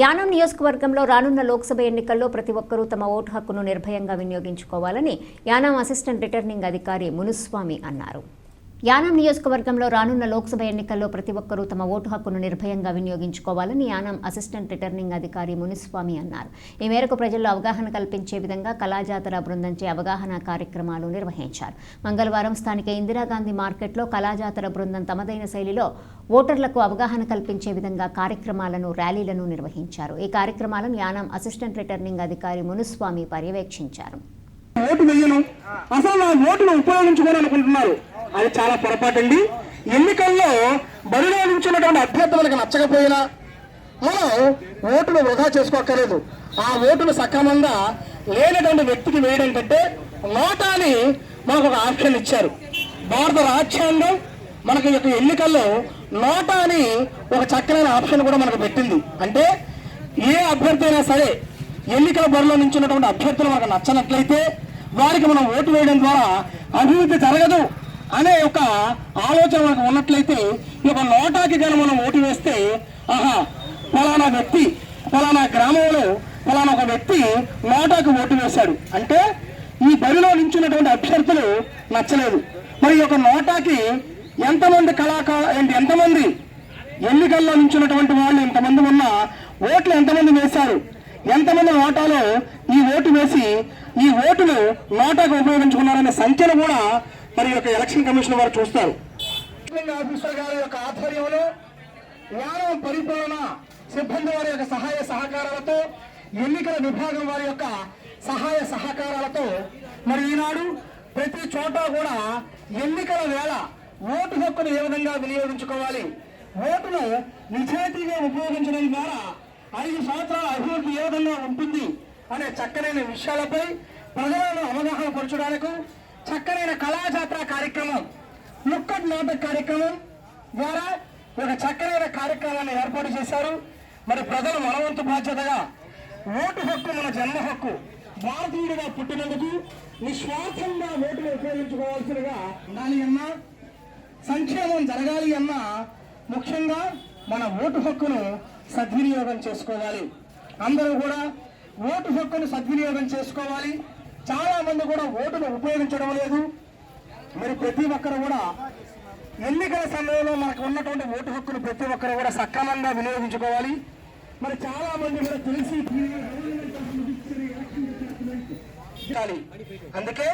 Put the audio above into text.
యానం నియోజకవర్గంలో రానున్న లోక్సభ ఎన్నికల్లో ప్రతి ఒక్కరూ తమ ఓటు హక్కును నిర్భయంగా వినియోగించుకోవాలని యానం అసిస్టెంట్ రిటర్నింగ్ అధికారి మునుస్వామి అన్నారు. యానం నియోజకవర్గంలో రానున్న లోక్సభ ఎన్నికల్లో ప్రతి ఒక్కరూ తమ ఓటు హక్కును నిర్భయంగా వినియోగించుకోవాలని యానం అసిస్టెంట్ రిటర్నింగ్ అధికారి మునిస్వామి అన్నారు. ఈ మేరకు ప్రజల్లో అవగాహన కల్పించే విధంగా కళాజాతర బృందంచే అవగాహన కార్యక్రమాలు నిర్వహించారు. మంగళవారం స్థానిక ఇందిరాగాంధీ మార్కెట్లో కళాజాతర బృందం తమదైన శైలిలో ఓటర్లకు అవగాహన కల్పించే విధంగా కార్యక్రమాలను ర్యాలీలను నిర్వహించారు. ఈ కార్యక్రమాలను యానం అసిస్టెంట్ రిటర్నింగ్ అధికారి మునుస్వామి పర్యవేక్షించారు. ఓటు వేయను అసలు నా ఓటును ఉపయోగించుకోవాలనుకుంటున్నారు. అది చాలా పొరపాటు అండి ఎన్నికల్లో బరిలో నుంచున్నటువంటి అభ్యర్థులకు నచ్చకపోయినా మనం ఓటును వృధా చేసుకోక్కర్లేదు. ఆ ఓటును సక్రమంగా లేనటువంటి వ్యక్తికి వేయడం కంటే నోటాని మనకు ఒక ఆప్షన్ ఇచ్చారు. భారత రాజ్యాంగం మనకి యొక్క ఎన్నికల్లో నోటా అని ఒక చక్కనైన ఆప్షన్ కూడా మనకు పెట్టింది. అంటే ఏ అభ్యర్థి అయినా సరే ఎన్నికల బరిలో నుంచినటువంటి అభ్యర్థులు మనకు నచ్చనట్లయితే వారికి మనం ఓటు వేయడం ద్వారా అభివృద్ధి జరగదు. అనే ఒక ఆలోచన మనకు ఉన్నట్లయితే ఈ యొక్క నోటాకి కనుక మనం ఓటు వేస్తే ఆహా ఫలానా వ్యక్తి ఫలానా గ్రామంలో ఫలానా ఒక వ్యక్తి నోటాకి ఓటు వేశాడు. అంటే ఈ బరిలో నించున్నటువంటి అభ్యర్థులు నచ్చలేదు. మరి ఈ యొక్క నోటాకి ఎంతమంది కళాకారు ఎంతమంది ఎన్నికల్లో నించున్నటువంటి వాళ్ళు ఇంతమంది ఉన్నా ఓట్లు ఎంతమంది వేశారు? ఎంతమంది నోటాలో ఈ ఓటు వేసి ఈ ఓటును నోటాకు ఉపయోగించుకున్నారనే సంఖ్యను కూడా మరి యొక్క ఎలక్షన్ కమిషన్ వారు చూస్తారు. ఆఫీసర్ గారి యొక్క ఆధ్వర్యంలో న్యాయం పరిపాలన సిబ్బంది వారి యొక్క సహాయ సహకారాలతో ఎన్నికల విభాగం వారి యొక్క సహాయ సహకారాలతో మరి ఈనాడు ప్రతి చోట కూడా ఎన్నికల వేళ ఓటు హక్కును ఏ విధంగా వినియోగించుకోవాలి ఓటును నిజాయితీగా ఉపయోగించడం ద్వారా ఐదు సంవత్సరాల అభివృద్ధి ఏ విధంగా ఉంటుంది అనే చక్కనైన విషయాలపై ప్రజలను అవగాహన పరచడానికి చక్కనైన కళాజాత్ర కార్యక్రమం ముక్కట్ నాటక కార్యక్రమం ద్వారా ఒక చక్కనైన కార్యక్రమాన్ని ఏర్పాటు చేశారు. మరి ప్రజలు మనవంతు బాధ్యతగా ఓటు హక్కు మన జన్మ హక్కు భారతీయుడిగా పుట్టినందుకు నిస్వార్థంగా ఓటును ఉపయోగించుకోవాల్సినగా ఉండాలి అన్నా సంక్షేమం జరగాలి అన్నా ముఖ్యంగా మన ఓటు హక్కును సద్వినియోగం చేసుకోవాలి. అందరూ కూడా ఓటు హక్కును సద్వినియోగం చేసుకోవాలి. చాలా మంది కూడా ఓటును ఉపయోగించడం లేదు. మరి ప్రతి ఒక్కరు కూడా ఎన్నికల సమయంలో మనకు ఉన్నటువంటి ఓటు హక్కును ప్రతి ఒక్కరు కూడా సక్రమంగా వినియోగించుకోవాలి. మరి చాలా మంది కూడా తెలిసి అందుకే